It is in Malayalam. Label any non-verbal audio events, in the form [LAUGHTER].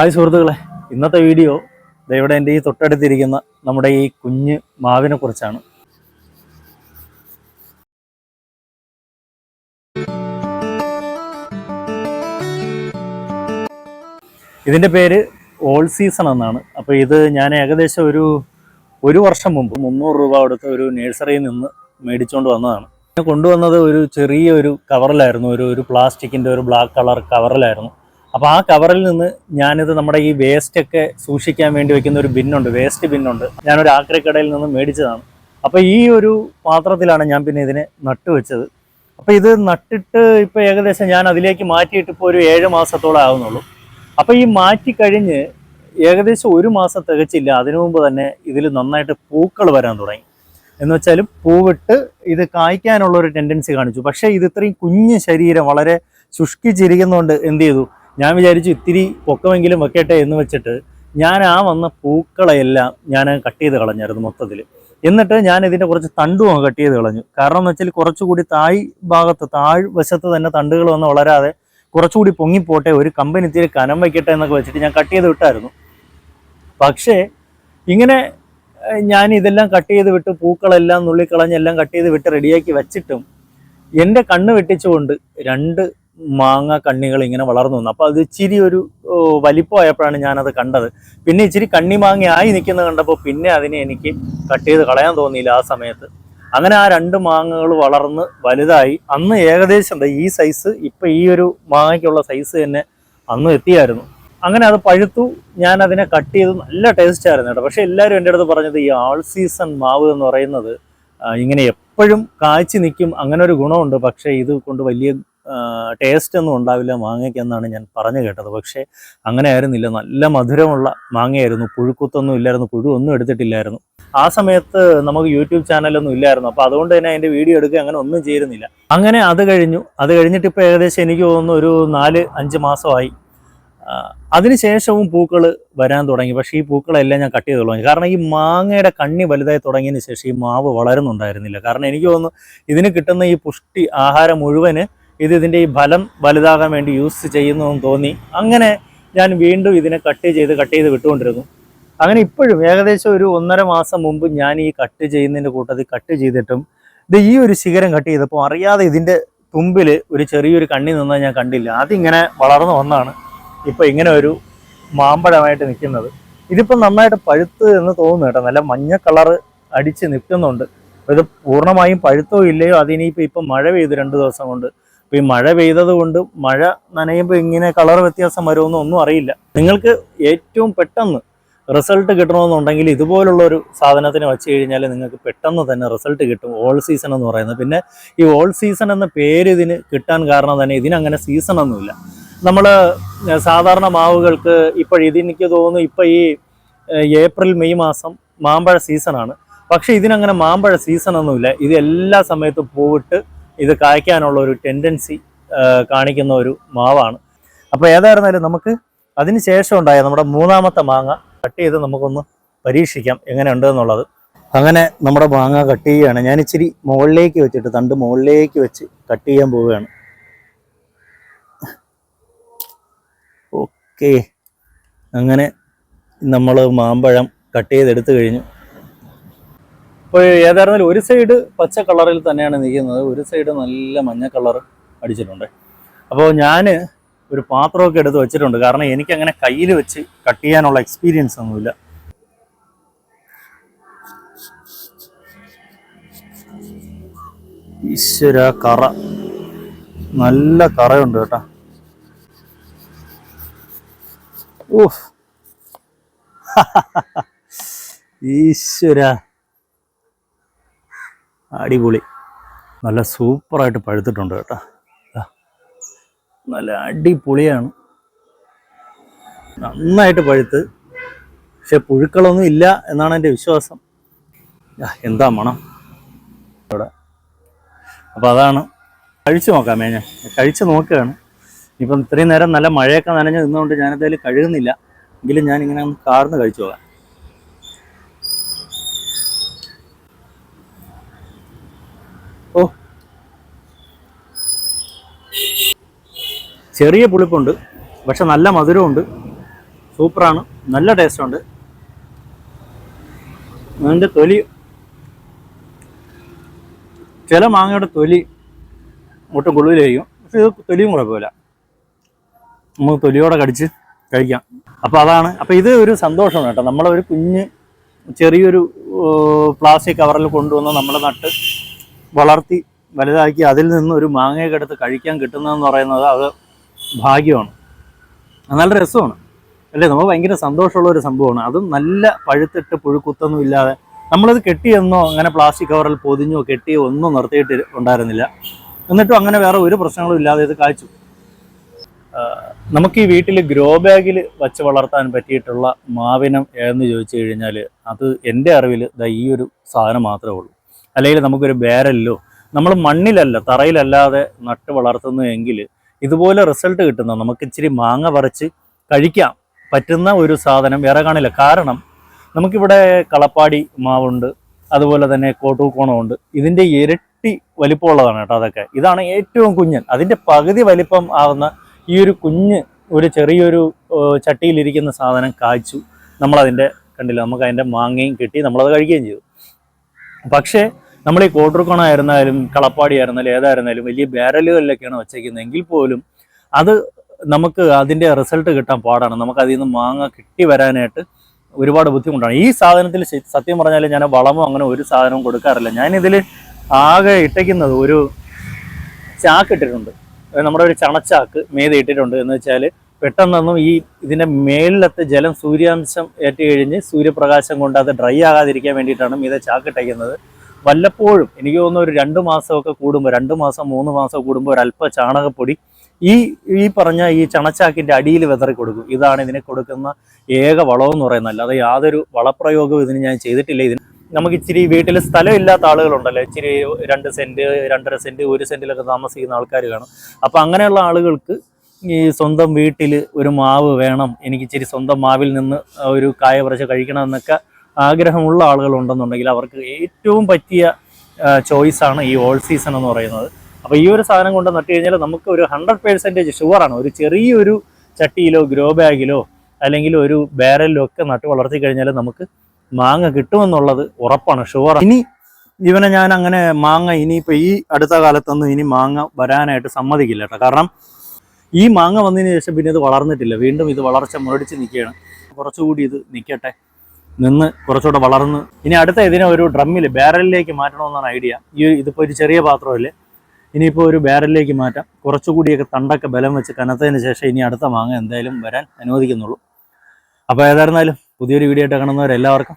ഹായ് സുഹൃത്തുക്കളെ. ഇന്നത്തെ വീഡിയോ ഇവിടെ എന്റെ ഈ തൊട്ടടുത്തിരിക്കുന്ന നമ്മുടെ ഈ കുഞ്ഞ് മാവിനെ കുറിച്ചാണ്. ഇതിന്റെ പേര് ഓൾ സീസൺ എന്നാണ്. അപ്പോൾ ഇത് ഞാൻ ഏകദേശം ഒരു ഒരു വർഷം മുമ്പ് മുന്നൂറ് രൂപ കൊടുത്ത് ഒരു നഴ്സറിയിൽ നിന്ന് മേടിച്ചുകൊണ്ട് വന്നതാണ്. കൊണ്ടുവന്നത് ഒരു ചെറിയ ഒരു കവറിലായിരുന്നു. ഒരു ഒരു പ്ലാസ്റ്റിക്കിന്റെ ഒരു ബ്ലാക്ക് കളർ കവറിലായിരുന്നു. അപ്പോൾ ആ കവറിൽ നിന്ന് ഞാനിത് നമ്മുടെ ഈ വേസ്റ്റ് ഒക്കെ സൂക്ഷിക്കാൻ വേണ്ടി വെക്കുന്ന ഒരു ബിന്നുണ്ട് വേസ്റ്റ് ബിന്നുണ്ട്. ഞാനൊരു ആക്രിക്കടയിൽ നിന്ന് മേടിച്ചതാണ്. അപ്പോൾ ഈ ഒരു പാത്രത്തിലാണ് ഞാൻ പിന്നെ ഇതിനെ നട്ടുവെച്ചത് അപ്പോൾ ഇത് നട്ടിട്ട് ഇപ്പോൾ ഏകദേശം ഞാൻ അതിലേക്ക് മാറ്റിയിട്ട് ഇപ്പോൾ ഒരു ഏഴ് മാസത്തോളം ആവുന്നുള്ളൂ. അപ്പോൾ ഈ മാറ്റി കഴിഞ്ഞ് ഏകദേശം ഒരു മാസം തികച്ചില്ല അതിനു മുമ്പ് തന്നെ ഇതിൽ നന്നായിട്ട് പൂക്കൾ വരാൻ തുടങ്ങി. എന്ന് വെച്ചാൽ പൂവിട്ട് ഇത് കായ്ക്കാനുള്ള ഒരു ടെൻഡൻസി കാണിച്ചു. പക്ഷേ ഇത് ഇത്രയും കുഞ്ഞ് ശരീരം വളരെ ശുഷ്കിച്ചിരിക്കുന്നതുകൊണ്ട് എന്ത് ചെയ്തു? ഞാൻ വിചാരിച്ചു ഇത്തിരി പൊക്കമെങ്കിലും വെക്കട്ടെ എന്ന് വെച്ചിട്ട് ഞാൻ ആ വന്ന പൂക്കളെല്ലാം ഞാൻ കട്ട് ചെയ്ത് കളഞ്ഞായിരുന്നു മൊത്തത്തിൽ എന്നിട്ട് ഞാൻ ഇതിന്റെ കുറച്ച് തണ്ടും കട്ട് ചെയ്ത് കളഞ്ഞു. കാരണം എന്ന് വെച്ചാൽ കുറച്ചുകൂടി താഴ് ഭാഗത്ത് താഴ് വശത്ത് തന്നെ തണ്ടുകൾ വന്ന് വളരാതെ കുറച്ചുകൂടി പൊങ്ങിപ്പോട്ടെ ഒരു കമ്പനി ഇത്തിരി കനം വയ്ക്കട്ടെ എന്നൊക്കെ വെച്ചിട്ട് ഞാൻ കട്ട് ചെയ്ത് വിട്ടായിരുന്നു. പക്ഷേ ഇങ്ങനെ ഞാൻ ഇതെല്ലാം കട്ട് ചെയ്ത് വിട്ട് പൂക്കളെല്ലാം നുള്ളിക്കളഞ്ഞെല്ലാം കട്ട് ചെയ്ത് വിട്ട് റെഡിയാക്കി വെച്ചിട്ടും എന്റെ കണ്ണ് വെട്ടിച്ചുകൊണ്ട് രണ്ട് മാങ്ങ കണ്ണികൾ ഇങ്ങനെ വളർന്നു വന്നു. അപ്പോൾ അത് ഇച്ചിരി ഒരു വലിപ്പമായപ്പോഴാണ് ഞാനത് കണ്ടത്. പിന്നെ ഇച്ചിരി കണ്ണി മാങ്ങയായി നിൽക്കുന്നത് കണ്ടപ്പോൾ പിന്നെ അതിനെ എനിക്ക് കട്ട് ചെയ്ത് കളയാൻ തോന്നിയില്ല ആ സമയത്ത്. അങ്ങനെ ആ രണ്ട് മാങ്ങകൾ വളർന്ന് വലുതായി. അന്ന് ഏകദേശം എന്താ ഈ സൈസ് ഇപ്പൊ ഈ ഒരു മാങ്ങയ്ക്കുള്ള സൈസ് തന്നെ അന്ന് എത്തിയായിരുന്നു. അങ്ങനെ അത് പഴുത്തു. ഞാൻ അതിനെ കട്ട് ചെയ്ത് നല്ല ടേസ്റ്റ് ആയിരുന്നു കേട്ടോ. പക്ഷെ എല്ലാവരും എന്റെ അടുത്ത് പറഞ്ഞത് ഈ ആൾ സീസൺ മാവ് എന്ന് പറയുന്നത് ഇങ്ങനെ എപ്പോഴും കാച്ചി നിൽക്കും. അങ്ങനെ ഒരു ഗുണമുണ്ട്. പക്ഷേ ഇത് കൊണ്ട് വലിയ ടേസ്റ്റ് ഒന്നും ഉണ്ടാവില്ല മാങ്ങയ്ക്ക് എന്നാണ് ഞാൻ പറഞ്ഞു കേട്ടത്. പക്ഷേ അങ്ങനെ ആയിരുന്നില്ല. നല്ല മധുരമുള്ള മാങ്ങയായിരുന്നു. പുഴുക്കുത്തൊന്നും ഇല്ലായിരുന്നു. പുഴു ഒന്നും എടുത്തിട്ടില്ലായിരുന്നു. ആ സമയത്ത് നമുക്ക് യൂട്യൂബ് ചാനലൊന്നും ഇല്ലായിരുന്നു. അപ്പോൾ അതുകൊണ്ട് തന്നെ അതിന്റെ വീഡിയോ എടുക്കുക അങ്ങനെ ഒന്നും ചേരുന്നില്ല അങ്ങനെ അത് കഴിഞ്ഞു. അത് കഴിഞ്ഞിട്ട് ഇപ്പോൾ ഏകദേശം എനിക്ക് തോന്നുന്നു ഒരു നാല് അഞ്ച് മാസമായി. അതിനുശേഷവും പൂക്കൾ വരാൻ തുടങ്ങി. പക്ഷേ ഈ പൂക്കളെല്ലാം ഞാൻ കട്ട് ചെയ്ത് തുടങ്ങി കാരണം ഈ മാങ്ങയുടെ കണ്ണി വലുതായി തുടങ്ങിയതിന് ശേഷം ഈ മാവ് വളരുന്നുണ്ടായിരുന്നില്ല. കാരണം എനിക്ക് തോന്നുന്നു ഇതിന് കിട്ടുന്ന ഈ പുഷ്ടി ആഹാരം മുഴുവൻ ഇത് ഇതിന്റെ ഈ ഫലം വലുതാകാൻ വേണ്ടി യൂസ് ചെയ്യുന്നു എന്ന് തോന്നി. അങ്ങനെ ഞാൻ വീണ്ടും ഇതിനെ കട്ട് ചെയ്ത് കട്ട് ചെയ്ത് വിട്ടുകൊണ്ടിരുന്നു. അങ്ങനെ ഇപ്പോഴും ഏകദേശം ഒരു ഒന്നര മാസം മുമ്പ് ഞാൻ ഈ കട്ട് ചെയ്യുന്നതിന്റെ കൂട്ടത്തിൽ കട്ട് ചെയ്തിട്ടും ഇത് ഈ ഒരു ശിഖരം കട്ട് ചെയ്തപ്പോൾ അറിയാതെ ഇതിന്റെ തുമ്പിൽ ഒരു ചെറിയൊരു കണ്ണി നിന്നാൽ ഞാൻ കണ്ടില്ല. അതിങ്ങനെ വളർന്നു വന്നാണ് ഇപ്പോൾ ഇങ്ങനെ ഒരു മാമ്പഴമായിട്ട് നിൽക്കുന്നത്. ഇതിപ്പോൾ നന്നായിട്ട് പഴുത്ത് എന്ന് തോന്നുന്നു കേട്ടോ. നല്ല മഞ്ഞ കളറ് അടിച്ച് നിൽക്കുന്നുണ്ട്. ഇത് പൂർണമായും പഴുത്തോ ഇല്ലയോ? അതിനിപ്പോൾ ഇപ്പം മഴ പെയ്തു രണ്ട് ദിവസം കൊണ്ട്. അപ്പോൾ ഈ മഴ പെയ്തത് കൊണ്ട് മഴ നനയുമ്പോൾ ഇങ്ങനെ കളർ വ്യത്യാസം വരുമെന്ന് ഒന്നും അറിയില്ല. നിങ്ങൾക്ക് ഏറ്റവും പെട്ടെന്ന് റിസൾട്ട് കിട്ടണമെന്നുണ്ടെങ്കിൽ ഇതുപോലുള്ള ഒരു സാധനത്തിന് വെച്ച് കഴിഞ്ഞാൽ നിങ്ങൾക്ക് പെട്ടെന്ന് തന്നെ റിസൾട്ട് കിട്ടും. ഓൾ സീസൺ എന്ന് പറയുന്നത്. പിന്നെ ഈ ഓൾ സീസൺ എന്ന പേര് ഇതിന് കിട്ടാൻ കാരണം തന്നെ ഇതിനങ്ങനെ സീസൺ ഒന്നുമില്ല. നമ്മൾ സാധാരണ മാവുകൾക്ക് ഇപ്പോൾ ഇതെനിക്ക് തോന്നുന്നു ഇപ്പോൾ ഈ ഏപ്രിൽ മെയ് മാസം മാമ്പഴ സീസണാണ് പക്ഷേ ഇതിനങ്ങനെ മാമ്പഴ സീസൺ ഒന്നുമില്ല. ഇത് എല്ലാ സമയത്തും പൂവിട്ട് ഇത് കായ്ക്കാനുള്ള ഒരു ടെൻഡൻസി കാണിക്കുന്ന ഒരു മാവാണ്. അപ്പോൾ ഏതായിരുന്നാലും നമുക്ക് അതിന് ശേഷം ഉണ്ടായ നമ്മുടെ മൂന്നാമത്തെ മാങ്ങ കട്ട് ചെയ്ത് നമുക്കൊന്ന് പരീക്ഷിക്കാം എങ്ങനെയുണ്ട് എന്നുള്ളത്. അങ്ങനെ നമ്മുടെ മാങ്ങ കട്ട് ചെയ്യുകയാണ്. ഞാൻ ഇച്ചിരി മുകളിലേക്ക് വെച്ചിട്ട് തണ്ട് മുകളിലേക്ക് വെച്ച് കട്ട് ചെയ്യാൻ പോവുകയാണ്. ഓക്കെ അങ്ങനെ നമ്മൾ മാമ്പഴം കട്ട് ചെയ്തെടുത്തു കഴിഞ്ഞു. ഇപ്പോൾ ഏതായിരുന്നാലും ഒരു സൈഡ് പച്ച കളറിൽ തന്നെയാണ് നിൽക്കുന്നത്. ഒരു സൈഡ് നല്ല മഞ്ഞ കളർ അടിച്ചിട്ടുണ്ട്. അപ്പോൾ ഞാൻ ഒരു പാത്രമൊക്കെ എടുത്ത് വെച്ചിട്ടുണ്ട്. കാരണം എനിക്കങ്ങനെ കയ്യിൽ വെച്ച് കട്ട് ചെയ്യാനുള്ള എക്സ്പീരിയൻസ് ഒന്നുമില്ല. ഈശ്വര കറ. നല്ല കറയുണ്ട് കേട്ടോ. ഊഹ് [LAUGHS] ഈശ്വര. അടിപൊളി. നല്ല സൂപ്പറായിട്ട് പഴുത്തിട്ടുണ്ട് കേട്ടോ. നല്ല അടിപൊളിയാണ്. നന്നായിട്ട് പഴുത്ത്. പക്ഷെ പുഴുക്കളൊന്നും ഇല്ല എന്നാണ് എന്റെ വിശ്വാസം. എന്താ മണം. ഇവിടെ അപ്പോൾ അതാണ്. കഴിച്ചു നോക്കാമേ ഞാൻ കഴിച്ചു നോക്കുകയാണ്. ഇപ്പം ഇത്രയും നേരം നല്ല മഴയൊക്കെ നനഞ്ഞ് നിന്നുകൊണ്ട് ഞാനെന്തായാലും കഴുകുന്നില്ല. എങ്കിലും ഞാനിങ്ങനെ കാർന്ന് കഴിച്ചു പോകാം ചെറിയ പുളിപ്പുണ്ട് പക്ഷെ നല്ല മധുരമുണ്ട് സൂപ്പറാണ് നല്ല ടേസ്റ്റ് ഉണ്ട് അതിന്റെ തൊലി ചില മാങ്ങയുടെ തൊലി ഒട്ടും കൊള്ളിലായിരിക്കും പക്ഷെ ഇത് തൊലിയും കുഴപ്പമില്ല. നമുക്ക് തൊലിയോടെ കടിച്ച് കഴിക്കാം. അപ്പോൾ അതാണ് അപ്പോൾ ഇത് ഒരു സന്തോഷമാണ് കേട്ടോ. നമ്മളൊരു കുഞ്ഞ് ചെറിയൊരു പ്ലാസ്റ്റിക് കവറിൽ കൊണ്ടുവന്ന് നമ്മൾ നട്ട് വളർത്തി വലുതാക്കി അതിൽ നിന്ന് ഒരു മാങ്ങയൊക്കെ എടുത്ത് കഴിക്കാൻ കിട്ടുന്നതെന്ന് പറയുന്നത് അത് ഭാഗ്യമാണ്. നല്ല രസമാണ്. അല്ലേ? നമ്മൾ ഭയങ്കര സന്തോഷമുള്ള ഒരു സംഭവമാണ്. അതും നല്ല പഴുത്തിട്ട് പുഴുക്കുത്തൊന്നും ഇല്ലാതെ നമ്മളത് കെട്ടിയെന്നോ അങ്ങനെ പ്ലാസ്റ്റിക് കവറിൽ പൊതിഞ്ഞോ കെട്ടിയോ ഒന്നും നിർത്തിയിട്ട് ഉണ്ടായിരുന്നില്ല. എന്നിട്ടും അങ്ങനെ വേറെ ഒരു പ്രശ്നങ്ങളും ഇല്ലാതെ ഇത് കായ്ച്ചു. നമുക്ക് ഈ വീട്ടിൽ ഗ്രോ ബാഗിൽ വച്ച് വളർത്താൻ പറ്റിയിട്ടുള്ള മാവിനം ഏതെന്ന് ചോദിച്ചു കഴിഞ്ഞാൽ അത് എന്റെ അറിവിൽ ദാ ഈ ഒരു സാധനം മാത്രമേ ഉള്ളൂ. അല്ലെങ്കിൽ നമുക്കൊരു ബാരലിലോ നമ്മൾ മണ്ണിലല്ല തറയിലല്ലാതെ നട്ട് വളർത്തുന്നു എങ്കിൽ ഇതുപോലെ റിസൾട്ട് കിട്ടുന്ന നമുക്ക് ഇച്ചിരി മാങ്ങ പറിച്ച് കഴിക്കാം. പറ്റുന്ന ഒരു സാധനം വേറെ കാണില്ല. കാരണം നമുക്കിവിടെ കളപ്പാടി മാവുണ്ട് അതുപോലെ തന്നെ കോട്ടൂക്കോണമുണ്ട് ഇതിന്റെ ഇരട്ടി വലിപ്പമുള്ളതാണ് കേട്ടോ അതൊക്കെ. ഇതാണ് ഏറ്റവും കുഞ്ഞൻ. അതിന്റെ പകുതി വലിപ്പം ആവുന്ന ഈ ഒരു കുഞ്ഞ് ഒരു ചെറിയൊരു ചട്ടിയിലിരിക്കുന്ന സാധനം കായ്ച്ചു. നമ്മളതിന്റെ കണ്ടില്ല നമുക്ക് അതിന്റെ മാങ്ങയും കിട്ടി നമ്മളത് കഴിക്കുകയും ചെയ്തു. പക്ഷേ നമ്മൾ ഈ കോട്ടർക്കോണായിരുന്നാലും കളപ്പാടി ആയിരുന്നാലും ഏതായിരുന്നാലും വലിയ ബാരലുകളിലൊക്കെയാണ് വച്ചേക്കുന്നതെങ്കിൽ പോലും അത് നമുക്ക് അതിന്റെ റിസൾട്ട് കിട്ടാൻ പാടാണ്. നമുക്ക് അതിൽ നിന്ന് മാങ്ങ കിട്ടി വരാനായിട്ട് ഒരുപാട് ബുദ്ധിമുട്ടാണ്. ഈ സാധനത്തിൽ സത്യം പറഞ്ഞാൽ ഞാൻ വളമോ അങ്ങനെ ഒരു സാധനവും കൊടുക്കാറില്ല. ഞാനിതിൽ ആകെ ഇട്ടയ്ക്കുന്നത് ഒരു ചാക്ക് ഇട്ടിട്ടുണ്ട്. നമ്മുടെ ഒരു ചണച്ചാക്ക് മേതെ ഇട്ടിട്ടുണ്ട്. എന്ന് വെച്ചാൽ പെട്ടെന്നൊന്നും ഈ ഇതിന്റെ മേളിലത്തെ ജലം സൂര്യാംശം ഏറ്റുകഴിഞ്ഞ് സൂര്യപ്രകാശം കൊണ്ട് അത് ഡ്രൈ ആകാതിരിക്കാൻ വേണ്ടിയിട്ടാണ് മീതെ ചാക്ക് ഇട്ടയ്ക്കുന്നത് വല്ലപ്പോഴും എനിക്ക് തോന്നുന്നു ഒരു രണ്ട് മാസമൊക്കെ കൂടുമ്പോൾ രണ്ട് മാസം മൂന്ന് മാസം കൂടുമ്പോൾ അല്പ ചാണകപ്പൊടി ഈ ഈ പറഞ്ഞ ഈ ചണച്ചാക്കിന്റെ അടിയിൽ വിതറി കൊടുക്കും. ഇതാണ് ഇതിന് കൊടുക്കുന്ന ഏക വളമെന്ന് പറയുന്നത്. അല്ലാതെ യാതൊരു വളപ്രയോഗവും ഇതിന് ഞാൻ ചെയ്തിട്ടില്ല. ഇതിന് നമുക്ക് ഇച്ചിരി വീട്ടിൽ സ്ഥലമില്ലാത്ത ആളുകളുണ്ടല്ലോ. ഇച്ചിരി രണ്ട് സെന്റ് രണ്ടര സെന്റ് ഒരു സെന്റിലൊക്കെ താമസിക്കുന്ന ആൾക്കാർ കാണും. അപ്പൊ അങ്ങനെയുള്ള ആളുകൾക്ക് ഈ സ്വന്തം വീട്ടിൽ ഒരു മാവ് വേണം. എനിക്ക് ഇച്ചിരി സ്വന്തം മാവിൽ നിന്ന് ഒരു കായ പറിച്ച് കഴിക്കണം എന്നൊക്കെ ആഗ്രഹമുള്ള ആളുകളുണ്ടെന്നുണ്ടെങ്കിൽ അവർക്ക് ഏറ്റവും പറ്റിയ ചോയ്സാണ് ഈ ഓൾ സീസൺ എന്ന് പറയുന്നത്. അപ്പോൾ ഈ ഒരു സാധനം കൊണ്ട് നട്ട് കഴിഞ്ഞാൽ നമുക്ക് ഒരു ഹൺഡ്രഡ് പേഴ്സന്റേജ് ഷുവറാണ് ഒരു ചെറിയൊരു ചട്ടിയിലോ ഗ്രോ ബാഗിലോ അല്ലെങ്കിൽ ഒരു ബാരലിലോ ഒക്കെ നട്ട് വളർത്തി കഴിഞ്ഞാൽ നമുക്ക് മാങ്ങ കിട്ടുമെന്നുള്ളത് ഉറപ്പാണ് ഷുവർ ഇനി ഇവനെ ഞാൻ അങ്ങനെ മാങ്ങ ഇനി ഇനിയിപ്പോൾ ഈ അടുത്ത കാലത്തൊന്നും ഇനി മാങ്ങ വരാനായിട്ട് സമ്മതിക്കില്ല കേട്ടോ. കാരണം ഈ മാങ്ങ വന്നതിന് ശേഷം പിന്നെ ഇത് വളർന്നിട്ടില്ല. വീണ്ടും ഇത് വളർച്ച മുരടിച്ച് നിൽക്കുകയാണ്. കുറച്ചുകൂടി ഇത് നിൽക്കട്ടെ. നിന്ന് കുറച്ചുകൂടെ വളർന്ന്. ഇനി അടുത്ത ഇതിനെ ഒരു ഡ്രമ്മിൽ ബാരലിലേക്ക് മാറ്റണമെന്നാണ് ഐഡിയ. ഈ ഇതിപ്പോൾ ഒരു ചെറിയ പാത്രമല്ലേ ഇനിയിപ്പോൾ ഒരു ബാരലിലേക്ക് മാറ്റാം. കുറച്ചുകൂടിയൊക്കെ തണ്ടൊക്കെ ബലം വെച്ച് കനത്തതിന് ശേഷം ഇനി അടുത്ത മാങ്ങ എന്തായാലും വരാൻ അനുവദിക്കുന്നുള്ളൂ. അപ്പോൾ ഏതായിരുന്നാലും പുതിയൊരു വീഡിയോ ആയിട്ട് കാണുന്നവരെല്ലാവർക്കും